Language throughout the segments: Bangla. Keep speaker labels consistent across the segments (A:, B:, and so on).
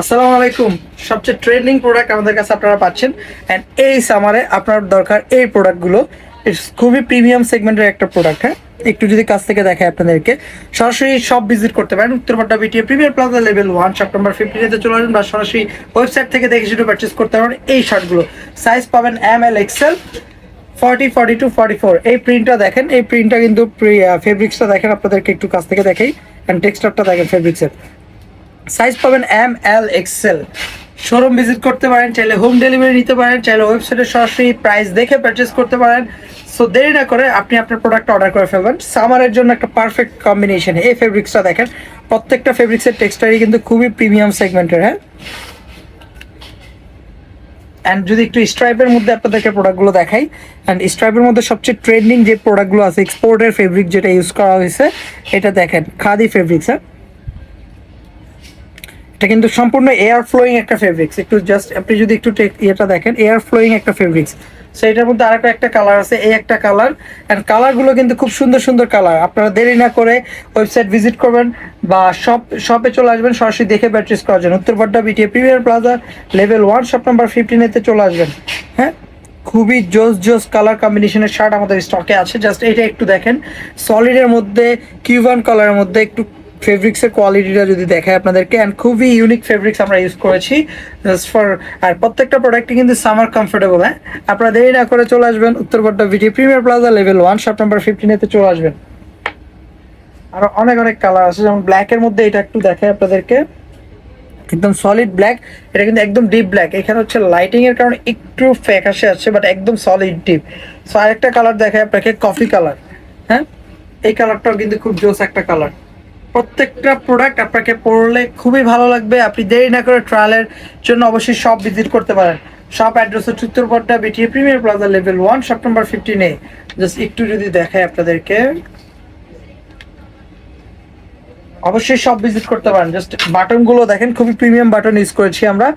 A: আসসালামু আলাইকুম। সবচেয়ে ট্রেন্ডিং প্রোডাক্ট আমাদের কাছে আপনারা পাচ্ছেন। অ্যান্ড এই সামারে আপনার দরকার এই প্রোডাক্টগুলো খুবই প্রিমিয়াম সেগমেন্টের একটা প্রোডাক্ট হ্যাঁ? একটু যদি কাছ থেকে দেখায় আপনাদেরকে, সরাসরি সব ভিজিট করতে পারেন। উত্তরপাড্ডা BTA premier plaza level one shop number ফিফটিনেতে চলে আসবেন বা সরাসরি ওয়েবসাইট থেকে দেখে শুধু পারচেস করতে পারেন এই শার্টগুলো সাইজ পাবেন M L XL forty forty two forty four এই প্রিন্টটা দেখেন, এই প্রিন্টটা কিন্তু ফেব্রিক্সটা দেখেন, আপনাদেরকে একটু কাছ থেকে দেখাই। অ্যান্ড টেক্সচারটা দেখেন ফেব্রিক্সের সাইজ পাবেন M L XL showroom visit করতে পারেন, চাইলে হোম ডেলিভারি নিতে পারেন, চাইলে ওয়েবসাইটে সরাসরি প্রাইস দেখে পারচেস করতে পারেন। সো দেরি না করে আপনি আপনার প্রোডাক্ট অর্ডার করে ফেলবেন। সামারের জন্য একটা পারফেক্ট কম্বিনেশন এই ফেব্রিক্সটা দেখেন, প্রত্যেকটা ফেব্রিক্সের টেক্সটারই কিন্তু খুবই প্রিমিয়াম সেগমেন্টের হ্যাঁ? অ্যান্ড যদি একটু স্ট্রাইপের মধ্যে আপনাদেরকে প্রোডাক্টগুলো দেখাই অ্যান্ড স্ট্রাইপের মধ্যে সবচেয়ে ট্রেন্ডিং যে প্রোডাক্টগুলো আছে এক্সপোর্টের ফেব্রিক যেটা ইউজ করা হয়েছে, এটা দেখেন, খাদি ফেব্রিক্স হ্যাঁ? এটা কিন্তু সম্পূর্ণ এয়ার ফ্লোয়িং একটা ফেব্রিক্স একটু জাস্ট আপনি যদি একটু ইয়েটা দেখেন এয়ার ফ্লোয়িং একটা ফেব্রিক্স সো এটার মধ্যে আরেকটা একটা কালার আছে, এই একটা কালার অ্যান্ড কালারগুলো কিন্তু খুব সুন্দর সুন্দর কালার আপনারা দেরি না করে ওয়েবসাইট ভিজিট করবেন বা শপ শপে চলে আসবেন, সরাসরি দেখে পারচেস করার জন্য। উত্তরপাড্ডা BTA premier plaza level one shop number ফিফটিনেতে চলে আসবেন। হ্যাঁ? খুবই জোস জোস কালার কম্বিনেশনের শার্ট আমাদের স্টকে আছে। জাস্ট এটা একটু দেখেন। সলিডের মধ্যে কিউবান কালারের মধ্যে একটু ফেব্রিক্সের কোয়ালিটিটা যদি দেখায় আপনাদেরকে অ্যান্ড খুবই ইউনিক ফেব্রিক্স আমরা ইউজ করেছি জাস্ট ফর আর প্রত্যেকটা প্রোডাক্টই কিন্তু সামার কমফোর্টেবল হ্যাঁ? আপনারা দেরি না করে চলে আসবেন উত্তর উত্তরপাড্ডা VT premier plaza level one shop number ফিফটিনেতে চলে আসবেন। আরও অনেক অনেক কালার আছে, যেমন ব্ল্যাকের মধ্যে এটা একটু দেখায় আপনাদেরকে। একদম সলিড ব্ল্যাক এটা কিন্তু একদম ডিপ ব্ল্যাক এখানে হচ্ছে লাইটিং এর কারণে একটু ফ্যাকাশে আছে বাট একদম সলিড ডিপ সো আরেকটা কালার দেখায় আপনাকে কফি কালার হ্যাঁ? এই কালারটাও কিন্তু খুব জোস একটা কালার প্রত্যেকটা প্রোডাক্ট আপনাকে পরলে খুবই ভালো লাগবে। আপনি দেরি না করে ট্রায়ালের জন্য অবশ্যই সব ভিজিট করতে পারেন। সব অ্যাড্রেস হচ্ছে উত্তরপট্টা BTA premier plaza level one shop number fifteen just একটু যদি দেখায় আপনাদেরকে। অবশ্যই সব ভিজিট করতে পারেন। জাস্ট বাটনগুলো দেখেন, খুবই প্রিমিয়াম বাটন ইউজ করেছি আমরা।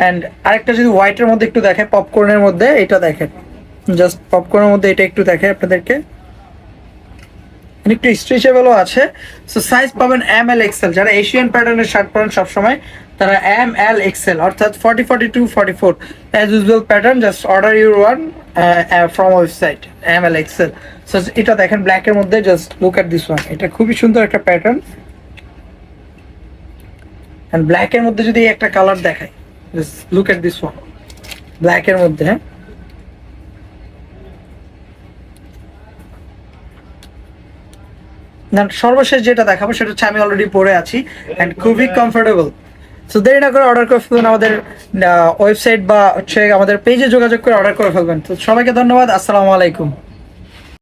A: অ্যান্ড আরেকটা যদি হোয়াইটের মধ্যে একটু দেখে পপকর্নের মধ্যে, এটা দেখেন। জাস্ট পপকর্নের মধ্যে এটা একটু দেখে আপনাদেরকে। একটু স্ট্রেচেবলও আছে। সো সাইজ পাবেন এম এল এক্সেল যারা এশিয়ান প্যাটার্নের শার্ট পরেন সবসময়, তারা এম এল এক্সেল অর্থাৎ forty forty two forty four as usual pattern just order your one from website M L XL so এটা দেখেন ব্ল্যাকের মধ্যে just look at this one এটা খুবই সুন্দর একটা প্যাটার্ন অ্যান্ড ব্ল্যাকের মধ্যে যদি একটা কালার দেখায় just look at this one ব্ল্যাকের মধ্যে হ্যাঁ। সর্বশেষ যেটা দেখাবো সেটা হচ্ছে আমি অলরেডি পরে আছি অ্যান্ড খুবই কমফোর্টেবল সো দেরি না করে অর্ডার করে ফেলবেন আমাদের ওয়েবসাইট বা হচ্ছে আমাদের পেজে যোগাযোগ করে অর্ডার করে ফেলবেন। তো সবাইকে ধন্যবাদ, আসসালামু আলাইকুম।